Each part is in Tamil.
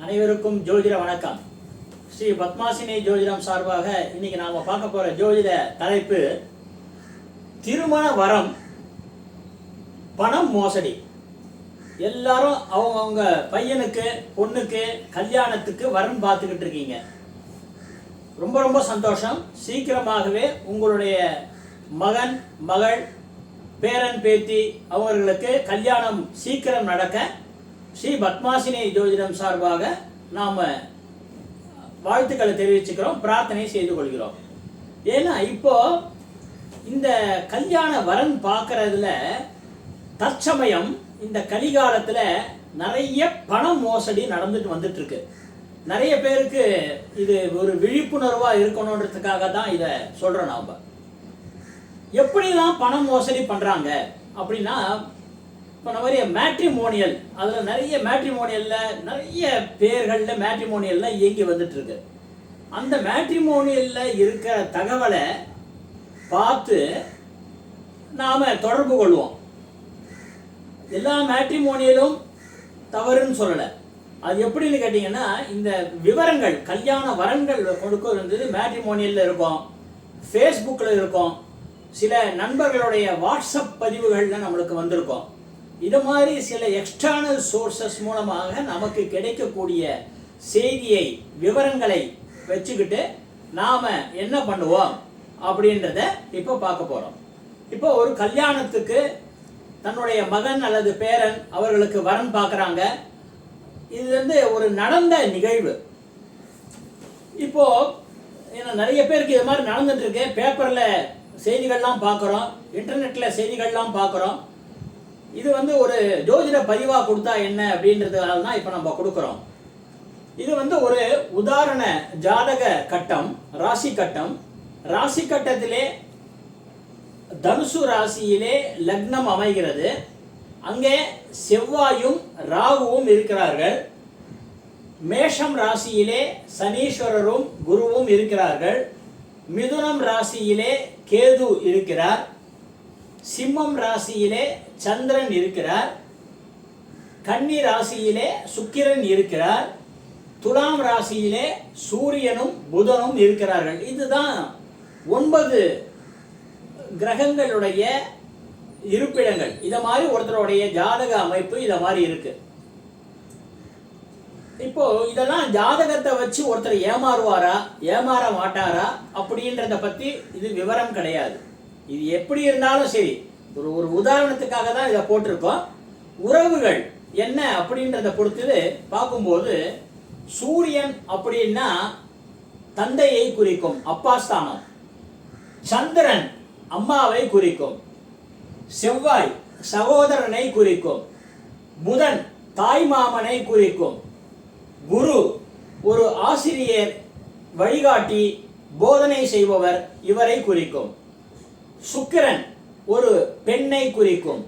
அனைவருக்கும் ஜோதிட வணக்கம். ஸ்ரீ பத்மாசினி ஜோதிடம் சார்பாக இன்னைக்கு நாம பார்க்க போற ஜோதிட தலைப்பு திருமண வரம் பணம் மோசடி. எல்லாரும் அவங்கவுங்க பையனுக்கு பொண்ணுக்கு கல்யாணத்துக்கு வரன் பார்த்துக்கிட்டு இருக்கீங்க. ரொம்ப ரொம்ப சந்தோஷம். சீக்கிரமாகவே உங்களுடைய மகன் மகள் பேரன் பேத்தி அவர்களுக்கு கல்யாணம் சீக்கிரம் நடக்க ஸ்ரீ பத்மாசினி ஜோதிடம் சார்பாக நாம் வாழ்த்துக்களை தெரிவிச்சுக்கிறோம் பிரார்த்தனை செய்து கொள்கிறோம். ஏன்னா இப்போ இந்த கல்யாண வரன் பார்க்கறதுல தற்சமயம் இந்த கலிகாலத்தில் நிறைய பண மோசடி நடந்துட்டு வந்துட்டு இருக்கு நிறைய பேருக்கு இது ஒரு விழிப்புணர்வாக இருக்கணுன்றதுக்காக தான் இதை சொல்கிறோம் நாம். எப்படிலாம் பணம் மோசடி பண்ணுறாங்க அப்படின்னா இப்போ மாதிரி மேட்ரிமோனியல் அதில் நிறைய மேட்ரிமோனியலில் நிறைய பேர்களில் மேட்ரிமோனியல்லாம் இயங்கி வந்துட்டு இருக்கு அந்த மேட்ரிமோனியலில் இருக்கிற தகவலை பார்த்து நாம் தொடர்பு கொள்வோம். எல்லா மேட்ரிமோனியலும் தவறுன்னு சொல்லலை. அது எப்படின்னு கேட்டிங்கன்னா இந்த விவரங்கள் கல்யாண வரன்கள் கொடுக்க இருந்தது மேட்ரிமோனியலில் இருக்கும். ஃபேஸ்புக்கில் இருக்கும். சில நண்பர்களுடைய வாட்ஸ்அப் பதிவுகளில் நம்மளுக்கு வந்திருக்கும். இது மாதிரி சில எக்ஸ்டர்னல் சோர்சஸ் மூலமாக நமக்கு கிடைக்கக்கூடிய செய்தியை விவரங்களை வச்சுக்கிட்டு நாம் என்ன பண்ணுவோம் அப்படின்றத இப்போ பார்க்க போகிறோம் இப்போ ஒரு கல்யாணத்துக்கு தன்னுடைய மகன் அல்லது பேரன் அவர்களுக்கு வரன் பார்க்குறாங்க. இது வந்து ஒரு நடந்த நிகழ்வு. இப்போ ஏன்னா நிறைய பேருக்கு இது மாதிரி நடந்துட்டு இருக்கு. பேப்பரில் செய்திகள்லாம் பார்க்குறோம். இன்டர்நெட்டில் செய்திகள்லாம் பார்க்குறோம். இது வந்து ஒரு ஜோதிட பதிவாக கொடுத்தா என்ன அப்படின்றதுனால தான் இப்போ நம்ம கொடுக்குறோம். இது வந்து ஒரு உதாரண ஜாதக கட்டம் ராசி கட்டம். ராசி கட்டத்திலே தனுசு ராசியிலே லக்னம் அமைகிறது. அங்கே செவ்வாயும் ராகுவும் இருக்கிறார்கள். மேஷம் ராசியிலே சனீஸ்வரரும் குருவும் இருக்கிறார்கள். மிதுனம் ராசியிலே கேது இருக்கிறார். சிம்மம் ராசியிலே சந்திரன் இருக்கிறார். கன்னி ராசியிலே சுக்கிரன் இருக்கிறார். துலாம் ராசியிலே சூரியனும் புதனும் இருக்கிறார்கள். இதுதான் ஒன்பது கிரகங்களுடைய இருப்பிடங்கள். இதை மாதிரி ஒருத்தருடைய ஜாதக அமைப்பு இதை மாதிரி இருக்கு. இப்போ இதெல்லாம் ஜாதகத்தை வச்சு ஒருத்தர் ஏமாறுவாரா ஏமாற மாட்டாரா அப்படின்றத பத்தி இது விவரம் கிடையாது. இது எப்படி இருந்தாலும் சரி ஒரு ஒரு உதாரணத்துக்காக தான் இதை போட்டிருக்கோம். உறவுகள் என்ன அப்படின்றத பொறுத்தது பார்க்கும்போது சூரியன் அப்படின்னா தந்தையை குறிக்கும் அப்பாஸ்தானம் சந்திரன் அம்மாவை குறிக்கும். செவ்வாய் சகோதரனை குறிக்கும். புதன் தாய் மாமனை குறிக்கும். குரு ஒரு ஆசிரியர் வழிகாட்டி போதனை செய்பவர் இவரை குறிக்கும். சுக்கிரன் ஒரு பெண்ணை குறிக்கும்.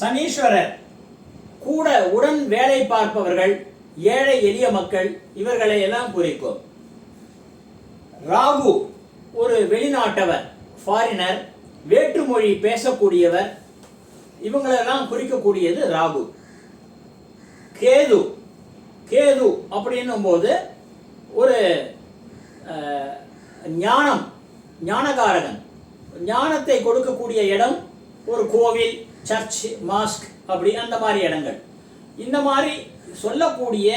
சனீஸ்வரர் கூட உடன் வேலை பார்ப்பவர்கள் ஏழை எளிய மக்கள் இவர்களை எல்லாம் குறிக்கும். ராகு ஒரு வெளிநாட்டவர் ஃபாரினர் வேற்றுமொழி பேசக்கூடியவர் இவங்களெல்லாம் குறிக்கக்கூடியது ராகு. கேது கேது அப்படின்னும் போது ஒரு ஞானம் ஞானகாரகன். ஞானத்தை கொடுக்கக்கூடிய இடம் ஒரு கோவில் சர்ச் மாஸ்க் அப்படி அந்த மாதிரி இடங்கள். இந்த மாதிரி சொல்லக்கூடிய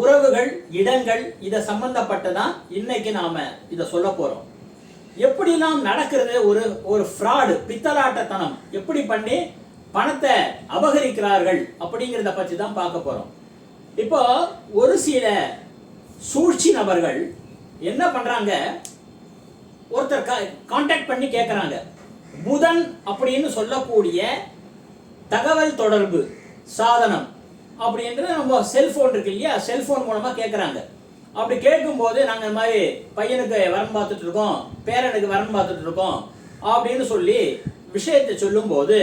உறவுகள் இடங்கள் இதை சம்பந்தப்பட்டதான் இன்னைக்கு நாம இதை சொல்ல போறோம். எப்படிலாம் நடக்கிறது ஒரு ஒரு ஃப்ராடு பித்தலாட்டத்தனம்? எப்படி பண்ணி பணத்தை அபகரிக்கிறார்கள் அப்படிங்கிறத பற்றி தான் பார்க்க போகிறோம் இப்போ ஒரு சில சூழ்ச்சி நபர்கள் என்ன பண்ணுறாங்க ஒருத்தர் கான்டாக்ட் பண்ணி கேட்குறாங்க புதன் அப்படின்னு சொல்லக்கூடிய தகவல் தொடர்பு சாதனம் அப்படின்றது நம்ம செல்ஃபோன் இருக்கு இல்லையா? செல்ஃபோன் மூலமாக கேட்குறாங்க அப்படி கேட்கும்போது நாங்கள் இந்த மாதிரி பையனுக்கு வரன் பார்த்துட்டு இருக்கோம் பேரனுக்கு வரன் பார்த்துட்டு இருக்கோம் அப்படின்னு சொல்லி விஷயத்தை சொல்லும்போது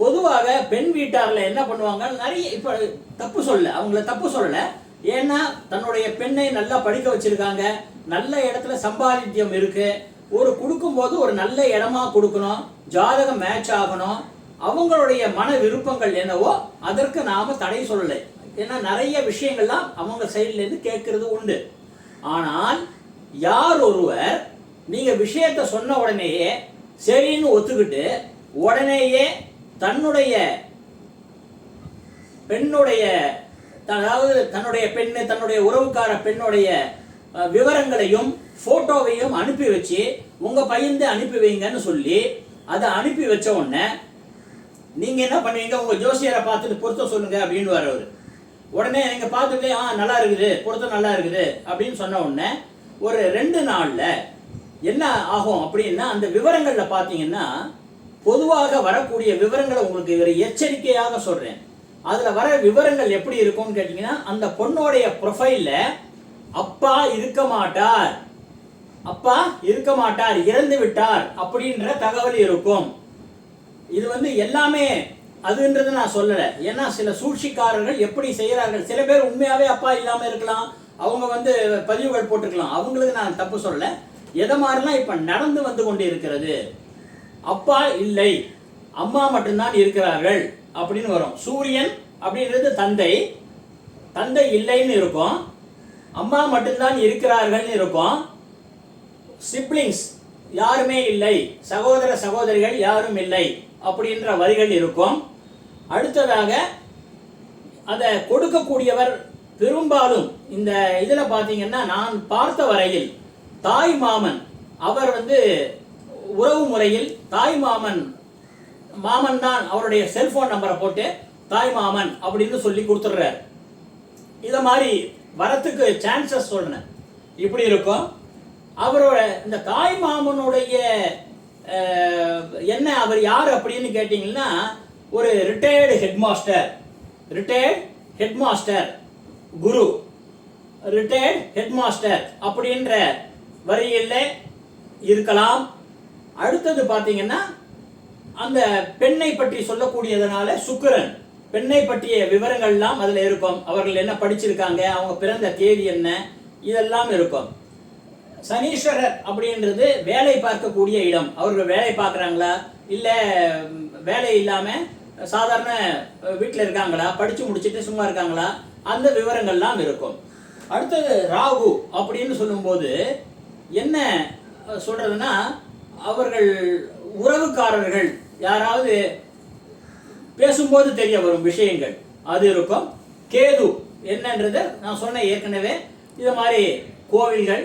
பொதுவாக பெண் வீட்டாரில் என்ன பண்ணுவாங்க? நிறைய இப்போ தப்பு சொல்லலை அவங்கள தப்பு சொல்லலை. ஏன்னா தன்னுடைய பெண்ணை நல்லா படிக்க வச்சிருக்காங்க. நல்ல இடத்துல சம்பாதித்தியம் இருக்கு. ஒரு கொடுக்கும்போது ஒரு நல்ல இடமா கொடுக்கணும். ஜாதகம் மேட்ச் ஆகணும். அவங்களுடைய மன விருப்பங்கள் என்னவோ அதற்கு நாம தடை சொல்லலை. ஏன்னா நிறைய விஷயங்கள்லாம் அவங்க சைடுல இருந்து கேட்கறது உண்டு. ஆனால் யார் ஒருவர் நீங்க விஷயத்த சொன்ன உடனேயே சரின்னு ஒத்துக்கிட்டு உடனேயே தன்னுடைய பெண்ணுடைய அதாவது தன்னுடைய பெண்ணு தன்னுடைய உறவுக்கார பெண்ணுடைய விவரங்களையும் ஃபோட்டோவையும் அனுப்பி வச்சு உங்கள் பையன்தே அனுப்பி வைங்கன்னு சொல்லி அதை அனுப்பி வச்ச உடனே நீங்கள் என்ன பண்ணுவீங்க? உங்கள் ஜோசியரை பார்த்துட்டு பொருத்த சொல்லுங்கள் அப்படின்னு வரவர் உடனே நீங்கள் பார்த்துட்டு ஆ நல்லா இருக்குது பொருத்தம் நல்லா இருக்குது அப்படின்னு சொன்ன உடனே ஒரு ரெண்டு நாளில் என்ன ஆகும் அப்படின்னா அந்த விவரங்களில் பார்த்தீங்கன்னா பொதுவாக வரக்கூடிய விவரங்களை உங்களுக்கு ஒரு எச்சரிக்கையாக சொல்கிறேன் அதுல வர விவரங்கள் எப்படி இருக்கும்னு கேட்டீங்கன்னா அந்த பொண்ணோடைய ப்ரொஃபைலில் அப்பா இருக்க மாட்டார். அப்பா இருக்க மாட்டார் இறந்து விட்டார் அப்படின்ற தகவல் இருக்கும். இது வந்து எல்லாமே அதுன்றது நான் சொல்லலை. ஏன்னா சில சூழ்ச்சிக்காரர்கள் எப்படி செய்கிறார்கள்? சில பேர் உண்மையாவே அப்பா இல்லாம இருக்கலாம். அவங்க வந்து பதிவுகள் போட்டுக்கலாம் அவங்களுக்கு நான் தப்பு சொல்லல. எதை மாதிரிலாம் இப்ப நடந்து வந்து கொண்டு இருக்கிறது அப்பா இல்லை. அம்மா மட்டும்தான் இருக்கிறார்கள். அப்படின்னு வரும். சூரியன் அப்படின்றது தந்தை. தந்தை இல்லைன்னு இருக்கும். அம்மா மட்டும்தான் இருக்கிறார்கள்னு இருக்கும். சிப்ளிங்ஸ் யாருமே இல்லை. சகோதர சகோதரிகள் யாரும் இல்லை அப்படின்ற வரிகள் இருக்கும். அடுத்ததாக அதை கொடுக்கக்கூடியவர் பெரும்பாலும் இந்த இதில் பார்த்தீங்கன்னா நான் பார்த்த வரையில் தாய் மாமன். அவர் வந்து உறவு முறையில் தாய் மாமன் மாமன் தான் அவருடைய செல்போன் நம்பரை போட்டு தாய் மாமன் அப்படின்னு சொல்லி கொடுத்துட்றாரு. இதை மாதிரி வரத்துக்கு சான்சஸ் சொல்றேன். இப்படி இருக்கும். அவரோட இந்த தாய் மாமனுடைய என்ன அவர் யார் அப்படின்னு கேட்டிங்கன்னா ஒரு retired head master retired head master குரு. ரிட்டையர்ட் ஹெட் மாஸ்டர் அப்படின்ற வரியில் இருக்கலாம். அடுத்தது பார்த்தீங்கன்னா அந்த பெண்ணை பற்றி சொல்லக்கூடியதனால சுக்கிரன் பெண்ணை பற்றிய விவரங்கள்லாம் அதில் இருக்கும். அவர்கள் என்ன படிச்சிருக்காங்க அவங்க பிறந்த தேதி என்ன இதெல்லாம் இருக்கும். சனீஸ்வரர் அப்படின்றது வேலை பார்க்கக்கூடிய இடம். அவர்கள் வேலை பார்க்குறாங்களா? இல்லை வேலை இல்லாமல் சாதாரண வீட்டில் இருக்காங்களா? படித்து முடிச்சுட்டு சும்மா இருக்காங்களா? அந்த விவரங்கள்லாம் இருக்கும். அடுத்தது ராகு அப்படின்னு சொல்லும்போது என்ன சொல்கிறதுன்னா அவர்கள் உறவுக்காரர்கள் யாராவது பேசும்போது தெரிய வரும் விஷயங்கள். அது இருக்கும். கேது என்னன்றது நான் சொன்னேன் ஏற்கனவே. இது மாதிரி கோவில்கள்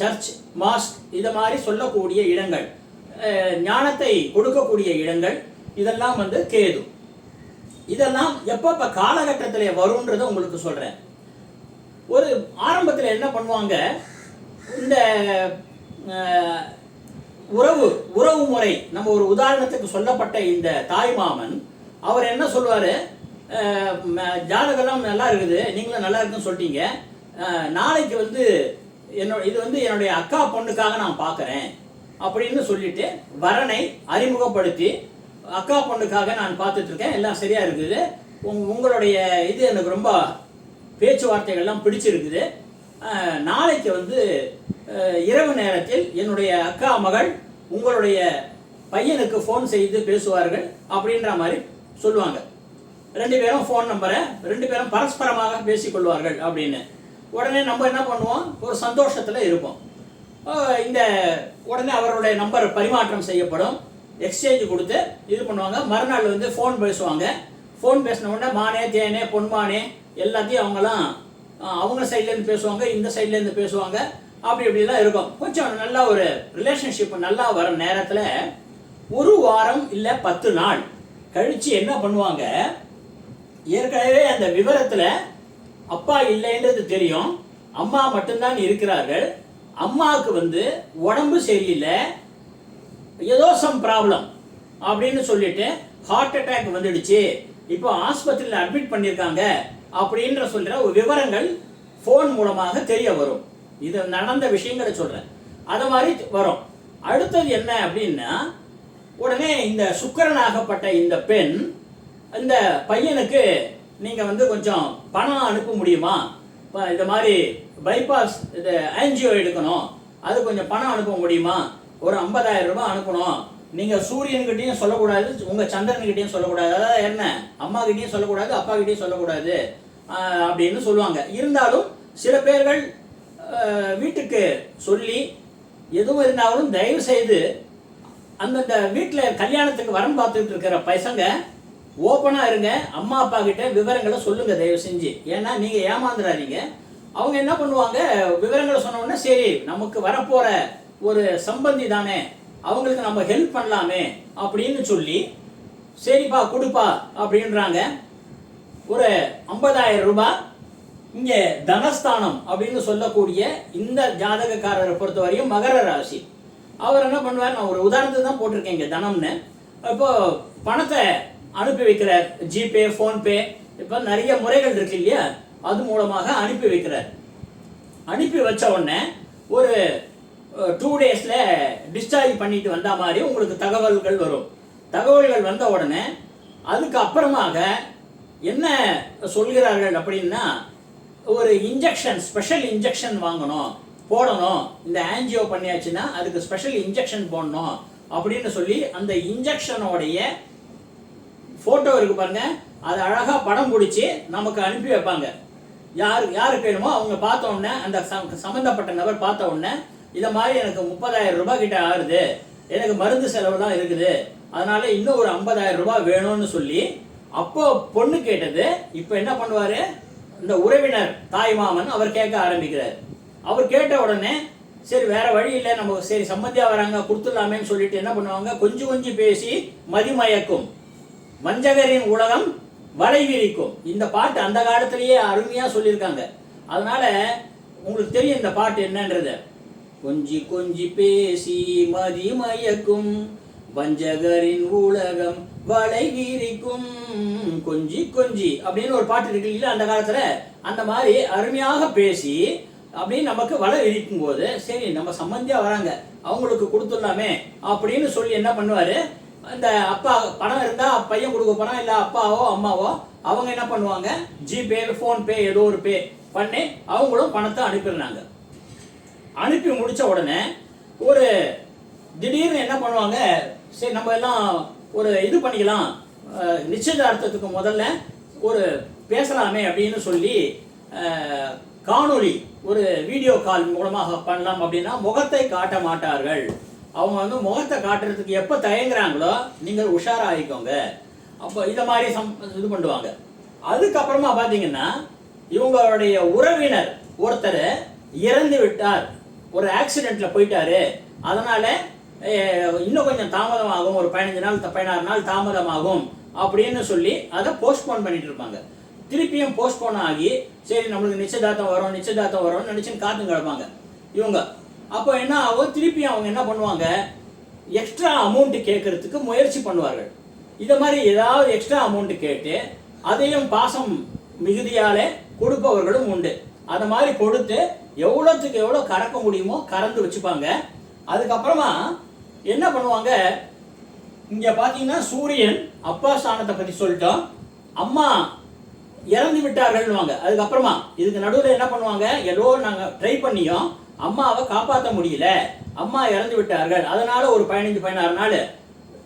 சர்ச் மாஸ்க் இது மாதிரி சொல்லக்கூடிய இடங்கள். ஞானத்தை கொடுக்கக்கூடிய இடங்கள். இதெல்லாம் வந்து கேது. இதெல்லாம் எப்பப்ப காலகட்டத்தில் வரும்ன்றதை உங்களுக்கு சொல்கிறேன் ஒரு ஆரம்பத்தில் என்ன பண்ணுவாங்க? இந்த உறவு உறவு முறை. நம்ம ஒரு உதாரணத்துக்கு சொல்லப்பட்ட இந்த தாய்மாமன் அவர் என்ன சொல்லுவார் அஹ், ஜாதகம்லாம் நல்லா இருக்குது நீங்களும் நல்லா இருக்குன்னு சொல்லிட்டீங்க. நாளைக்கு வந்து என்னோட இது வந்து என்னுடைய அக்கா பொண்ணுக்காக நான் பார்க்குறேன் அப்படின்னு சொல்லிட்டு வரனை அறிமுகப்படுத்தி அக்கா பொண்ணுக்காக நான் பார்த்துட்டு இருக்கேன் எல்லாம் சரியாக இருக்குது. உங் உங்களுடைய இது எனக்கு ரொம்ப பேச்சுவார்த்தைகள்லாம் பிடிச்சிருக்குது. நாளைக்கு வந்து இரவு நேரத்தில் என்னுடைய அக்கா மகள் உங்களுடைய பையனுக்கு ஃபோன் செய்து பேசுவார்கள் அப்படின்ற மாதிரி சொல்லுவாங்க. ரெண்டு பேரும் ஃபோன் நம்பரை ரெண்டு பேரும் பரஸ்பரமாக பேசிக்கொள்வார்கள் அப்படின்னு. உடனே நம்ம என்ன பண்ணுவோம்? ஒரு சந்தோஷத்தில் இருப்போம். இந்த உடனே அவருடைய நம்பர் பரிமாற்றம் செய்யப்படும். எக்ஸ்சேஞ்ச் கொடுத்து இது பண்ணுவாங்க. மறுநாள் வந்து ஃபோன் பேசுவாங்க. ஃபோன் பேசின உடனே மானே தேனே பொன்மானே எல்லாத்தையும் அவங்கெல்லாம் அவங்க சைட்லேருந்து பேசுவாங்க இந்த சைட்லேருந்து பேசுவாங்க. அப்படி இப்படிலாம் இருக்கும். கொஞ்சம் நல்லா ஒரு ரிலேஷன்ஷிப் நல்லா வர நேரத்தில் ஒரு வாரம் இல்லை பத்து நாள் கழித்து என்ன பண்ணுவாங்க? ஏற்கனவே அந்த விவரத்தில் அப்பா இல்லைன்றது தெரியும். அம்மா மட்டும்தான் இருக்கிறார்கள். அம்மாவுக்கு வந்து உடம்பு சரியில்லை. ஏதோ சம் ப்ராப்ளம் அப்படின்னு சொல்லிட்டு ஹார்ட் அட்டாக் வந்துடுச்சு. இப்போ ஆஸ்பத்திரியில் அட்மிட் பண்ணியிருக்காங்க அப்படின்ற சொல்கிற ஒரு விவரங்கள் ஃபோன் மூலமாக தெரிய வரும். இது நடந்த விஷயங்களை சொல்கிறேன் அது மாதிரி வரும். அடுத்தது என்ன அப்படின்னா உடனே இந்த சுக்கரனாகப்பட்ட இந்த பெண் இந்த பையனுக்கு நீங்கள் வந்து கொஞ்சம் பணம் அனுப்ப முடியுமா? இப்போ இந்த மாதிரி பைபாஸ் இது ஆன்ஜியோ எடுக்கணும். அது கொஞ்சம் பணம் அனுப்ப முடியுமா? ஒரு 50000 ரூபாய் அனுப்பணும். நீங்கள் சூரியன்கிட்டையும் சொல்லக்கூடாது உங்கள் சந்திரன்கிட்டையும் சொல்லக்கூடாது. அதாவது என்ன? அம்மா சொல்லக்கூடாது அப்பா சொல்லக்கூடாது. அப்படின்னு சொல்லுவாங்க. இருந்தாலும் சில பேர்கள் வீட்டுக்கு சொல்லி எதுவும் இருந்தாலும் தயவு செய்து அந்தந்த வீட்டில் கல்யாணத்துக்கு வரன் பார்த்துட்டு இருக்கிற பசங்க ஓப்பனாக இருங்க. அம்மா அப்பா கிட்ட விவரங்களை சொல்லுங்கள் தயவு செஞ்சு. ஏன்னா நீங்கள் ஏமாந்துடாதீங்க அவங்க என்ன பண்ணுவாங்க? விவரங்களை சொன்னோன்னே சரி நமக்கு வரப்போகிற ஒரு சம்பந்தி தானே அவங்களுக்கு நம்ம ஹெல்ப் பண்ணலாமே அப்படின்னு சொல்லி சரிப்பா கொடுப்பா அப்படின்றாங்க. ஒரு ஐம்பதாயிரம் ரூபாய் இங்கே தனஸ்தானம் அப்படின்னு சொல்லக்கூடிய இந்த ஜாதகக்காரரை பொறுத்தவரையும் மகர ராசி. அவர் என்ன பண்ணுவார்? நான் ஒரு உதாரணத்துக்கு தான் போட்டிருக்கேன் இங்கே தனம்னு. இப்போ பணத்தை அனுப்பி வைக்கிறார் ஜிபே ஃபோன்பே இப்போ நிறைய முறைகள் இருக்கு இல்லையா? அது மூலமாக அனுப்பி வைக்கிறார். அனுப்பி வச்ச உடனே ஒரு டூ டேஸில் டிஸ்சார்ஜ் பண்ணிட்டு வந்த மாதிரி உங்களுக்கு தகவல்கள் வரும். தகவல்கள் வந்த உடனே அதுக்கு அப்புறமாக என்ன சொல்கிறார்கள் அப்படின்னா ஒரு இன்ஜெக்ஷன் ஸ்பெஷல் இன்ஜெக்ஷன் வாங்கணும். போடணும். இந்த ஆன்ஜியோ பண்ணியாச்சுன்னா அதுக்கு ஸ்பெஷல் இன்ஜெக்ஷன் போடணும். அப்படின்னு சொல்லி அந்த இன்ஜெக்ஷனோடைய ஃபோட்டோ இருக்கு பாருங்க. அதை அழகாக படம் பிடிச்சி நமக்கு அனுப்பி வைப்பாங்க. யார் யாருக்கு வேணுமோ அவங்க பார்த்த உடனே அந்த சம்மந்தப்பட்ட நபர் பார்த்த உடனே இதை மாதிரி எனக்கு முப்பதாயிரம் ரூபாய் கிட்ட ஆகுது. எனக்கு மருந்து செலவு தான் இருக்குது. அதனால இன்னும் ஒரு ஐம்பதாயிரம் ரூபாய் வேணும்னு சொல்லி அப்போ பொண்ணு கேட்டது இப்போ என்ன பண்ணுவாரு? இந்த உறவினர் தாய் மாமன் அவர் கேட்க ஆரம்பிக்கிறார். அவர் கேட்ட உடனே சரி வேற வழி இல்லை நம்ம சரி சம்மந்தியா வராங்க கொடுத்துடலாமேன்னு சொல்லிட்டு என்ன பண்ணுவாங்க? கொஞ்சம் கொஞ்சம் பேசி மதிமயக்கும் வஞ்சகரின் உலகம் வளைவிரிக்கும் இந்த பாட்டு அந்த காலத்திலேயே அருமையா சொல்லியிருக்காங்க. அதனால உங்களுக்கு தெரியும் இந்த பாட்டு என்னன்றது. கொஞ்சி கொஞ்சி பேசி மதிமயக்கும் வஞ்சகரின் உலகம் வலை வீரிக்கும் கொஞ்சி கொஞ்சி அப்படின்னு ஒரு பாட்டு இருக்கு இல்லை அந்த காலத்துல? அந்த மாதிரி அருமையாக பேசி அப்படின்னு நமக்கு வலை விரிக்கும் போது சரி நம்ம சம்பந்தியா வராங்க அவங்களுக்கு கொடுத்துடலாமே அப்படின்னு சொல்லி என்ன பண்ணுவாரு? அந்த அப்பா பணம் இருந்தா பையன் கொடுக்க பணம் இல்ல அப்பாவோ அம்மாவோ அவங்க என்ன பண்ணுவாங்க? ஜிபே ஃபோன்பே ஏதோ ஒரு பே பண்ணி அவங்களும் பணத்தை அனுப்பிடுறாங்க. அனுப்பி முடிச்ச உடனே ஒரு திடீர்னு என்ன பண்ணுவாங்க? சரி நம்ம எல்லாம் ஒரு இது பண்ணிக்கலாம். நிச்சயதார்த்தத்துக்கு முதல்ல ஒரு பேசலாமே அப்படின்னு சொல்லி காணொளி ஒரு வீடியோ கால் மூலமாக பண்ணலாம் அப்படின்னா முகத்தை காட்ட மாட்டார்கள். அவங்க வந்து முகத்தை காட்டுறதுக்கு எப்போ தயங்குறாங்களோ நீங்கள் உஷாராகிக்கோங்க அப்போ இதை மாதிரி சம் இது பண்ணுவாங்க. அதுக்கப்புறமா பார்த்தீங்கன்னா இவங்களுடைய உறவினர் ஒருத்தர் இறந்து விட்டார். ஒரு ஆக்சிடெண்ட்டில் போயிட்டாரு. அதனால இன்னும் கொஞ்சம் தாமதமாகும். ஒரு பதினஞ்சு நாள் பதினாறு நாள் தாமதமாகும் அப்படின்னு சொல்லி அதை போஸ்ட்போன் பண்ணிட்டு இருப்பாங்க. திருப்பியும் போஸ்ட்போன் ஆகி சரி நம்மளுக்கு நிச்சயதார்த்தம் வரும் நிச்சயதார்த்தம் வரும்னு நினைச்சுன்னு காத்து கிடப்பாங்க. இவங்க. அப்போ என்ன ஆகும்? திருப்பியும் அவங்க என்ன பண்ணுவாங்க? எக்ஸ்ட்ரா அமௌண்ட் கேட்கறதுக்கு முயற்சி பண்ணுவார்கள். இதை மாதிரி ஏதாவது எக்ஸ்ட்ரா அமௌண்ட் கேட்டு அதையும் பாசம் மிகுதியாலே கொடுப்பவர்களும் உண்டு. அதை மாதிரி கொடுத்து எவ்வளோத்துக்கு எவ்வளோ கறக்க முடியுமோ கறந்து வச்சுப்பாங்க. அதுக்கப்புறமா என்ன பண்ணுவாங்க? இங்கே பார்த்தீங்கன்னா சூரியன் அப்பா ஸ்தானத்தை பற்றி சொல்லிட்டோம். அம்மா இறந்து விட்டார்கள்வாங்க அதுக்கப்புறமா இதுக்கு நடுவில் என்ன பண்ணுவாங்க? ஏதோ நாங்கள் ட்ரை பண்ணியும் அம்மாவை காப்பாற்ற முடியல. அம்மா இறந்து விட்டார்கள். அதனால ஒரு பதினஞ்சு பதினாறு நாள்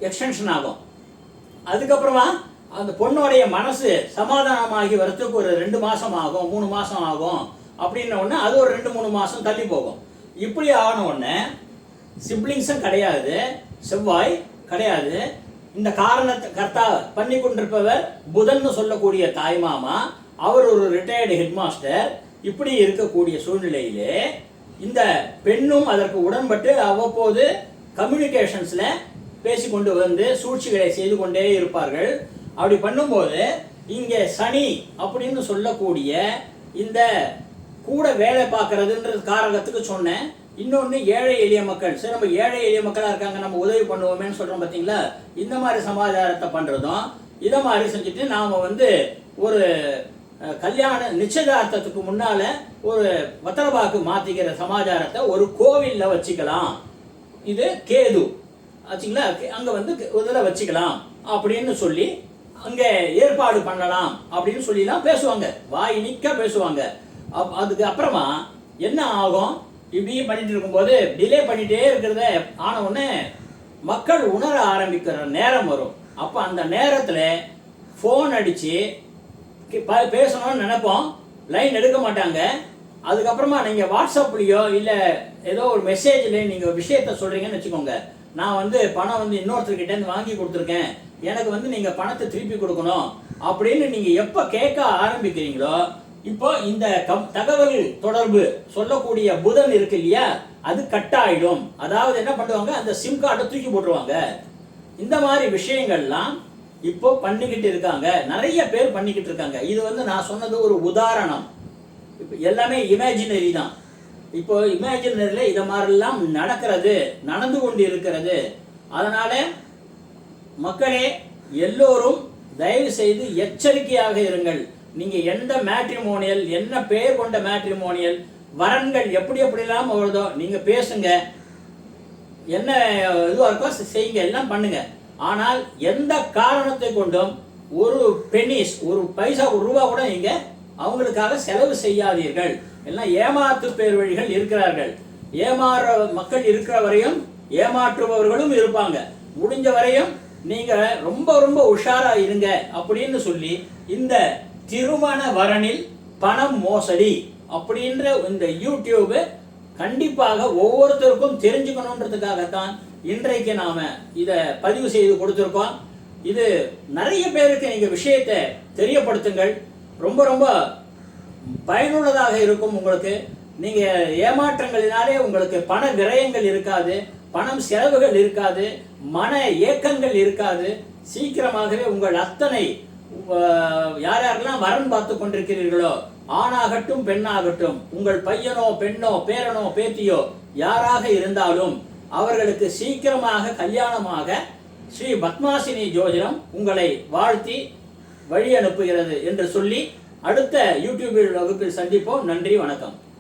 எக்ஸ்டென்ஷன் ஆகும். அதுக்கப்புறமா அந்த பொண்ணுடைய மனசு சமாதானமாகி வரத்துக்கு ஒரு ரெண்டு மாதம் ஆகும் மூணு மாதம் ஆகும். அப்படின்ன உடனே அது ஒரு ரெண்டு மூணு மாதம் தள்ளி போகும். இப்படி ஆன உடனே சிப்ளிங்ஸும் கிடையாது செவ்வாய் கிடையாது. இந்த காரணத்தை கர்த்தா பண்ணி கொண்டிருப்பவர் புதன்னு சொல்லக்கூடிய தாய்மாமா அவர் ஒரு ரிட்டையர்டு ஹெட்மாஸ்டர் இப்படி இருக்கக்கூடிய சூழ்நிலையிலே இந்த பெண்ணும் அதற்கு உடன்பட்டு அவ்வப்போது கம்யூனிகேஷன்ஸில் பேசி கொண்டு வந்து சூழ்ச்சிகளை செய்து கொண்டே இருப்பார்கள். அப்படி பண்ணும்போது இங்கே சனி அப்படின்னு சொல்லக்கூடிய இந்த கூட வேலை பார்க்கறதுன்ற காரகத்துக்கு சொன்னேன். இன்னொன்று ஏழை எளிய மக்கள். சரி நம்ம ஏழை எளிய மக்களாக இருக்காங்க நம்ம உதவி பண்ணுவோமேன்னு சொல்கிறோம் பார்த்தீங்களா இந்த மாதிரி சமாச்சாரத்தை பண்ணுறதும் இதை மாதிரி செஞ்சுட்டு நாம் வந்து ஒரு கல்யாண நிச்சயதார்த்தத்துக்கு முன்னால் ஒரு வத்தலபாக்கு மாற்றிக்கிற சமாச்சாரத்தை ஒரு கோவிலில் வச்சுக்கலாம். இது கேது. ஆச்சுங்களா? அங்கே வந்து இதில் வச்சுக்கலாம் அப்படின்னு சொல்லி அங்கே ஏற்பாடு பண்ணலாம் அப்படின்னு சொல்லிலாம் பேசுவாங்க. வாய் நிற்க பேசுவாங்க. அப்- அதுக்கு அப்புறமா என்ன ஆகும்? இப்படியே பண்ணிட்டு இருக்கும்போது டிலே பண்ணிட்டே இருக்கிறத ஆன உடனே மக்கள் உணர ஆரம்பிக்கிற நேரம் வரும். அப்போ அந்த நேரத்தில் ஃபோன் அடித்து பேசணும்னு நினைப்போம். லைன் எடுக்க மாட்டாங்க. அதுக்கப்புறமா நீங்கள் வாட்ஸ்அப்லேயோ இல்லை ஏதோ ஒரு மெசேஜில் நீங்கள் விஷயத்த சொல்கிறீங்கன்னு வச்சுக்கோங்க. நான் வந்து பணம் வந்து இன்னொருத்தர்கிட்டேருந்து வாங்கி கொடுத்துருக்கேன். எனக்கு வந்து நீங்கள் பணத்தை திருப்பி கொடுக்கணும். அப்படின்னு நீங்கள் எப்போ கேட்க ஆரம்பிக்கிறீங்களோ இப்போ இந்த கம் தகவல் தொடர்பு சொல்லக்கூடிய புதன் இருக்கு இல்லையா? அது கட் ஆயிடும் அதாவது என்ன பண்ணுவாங்க? அந்த சிம் கார்டை தூக்கி போட்டுருவாங்க. இந்த மாதிரி விஷயங்கள்லாம் இப்போ பண்ணிக்கிட்டு இருக்காங்க. நிறைய பேர் பண்ணிக்கிட்டு இருக்காங்க. இது வந்து நான் சொன்னது ஒரு உதாரணம். இப்போ எல்லாமே இமேஜினரி தான். இப்போ இமேஜினரியில் இதை மாதிரிலாம் நடக்கிறது நடந்து கொண்டு இருக்கிறது அதனால மக்களே எல்லோரும் தயவு செய்து எச்சரிக்கையாக இருங்கள். நீங்க எந்த மேட்ரிமோனியல் என்ன பெயர் கொண்ட மேட்ரிமோனியல் வரன்கள் எப்படி எப்படிலாம் வருதோ நீங்க பேசுங்க. என்ன இதுவாக இருக்கோ செய்யுங்க எல்லாம் பண்ணுங்க. ஆனால் எந்த காரணத்தை கொண்டும் ஒரு பெனிஸ் ஒரு பைசா ஒரு ரூபா கூட நீங்க அவங்களுக்காக செலவு செய்யாதீர்கள். எல்லாம் ஏமாத்து பேர் வழிகள் இருக்கிறார்கள். ஏமாற மக்கள் இருக்கிற வரையும் ஏமாற்றுபவர்களும் இருப்பாங்க. முடிஞ்ச வரையும் நீங்க ரொம்ப ரொம்ப உஷாரா இருங்க அப்படின்னு சொல்லி இந்த திருமண வரனில் பணம் மோசடி அப்படின்ற இந்த யூடியூப் கண்டிப்பாக ஒவ்வொருத்தருக்கும் தெரிஞ்சுக்கணுன்றதுக்காகத்தான் இன்றைக்கு நாம இதை பதிவு செய்து கொடுத்துருக்கோம். இது நிறைய பேருக்கு நீங்க விஷயத்தை தெரியப்படுத்துங்கள். ரொம்ப ரொம்ப பயனுள்ளதாக இருக்கும் உங்களுக்கு. நீங்க ஏமாற்றங்களினாலே உங்களுக்கு பண விரயங்கள் இருக்காது பணம் செலவுகள் இருக்காது மன ஏக்கங்கள் இருக்காது. சீக்கிரமாகவே உங்கள் அத்தனை யார் யாரெல்லாம் வரன் பார்த்து கொண்டிருக்கிறீர்களோ ஆணாகட்டும் பெண்ணாகட்டும் உங்கள் பையனோ பெண்ணோ பேரனோ பேத்தியோ யாராக இருந்தாலும் அவர்களுக்கு சீக்கிரமாக கல்யாணமாக ஸ்ரீ பத்மாசினி ஜோதிடம் உங்களை வாழ்த்தி வழி அனுப்புகிறது என்று சொல்லி அடுத்த யூடியூபில் வகுப்பில் சந்திப்போம். நன்றி வணக்கம்.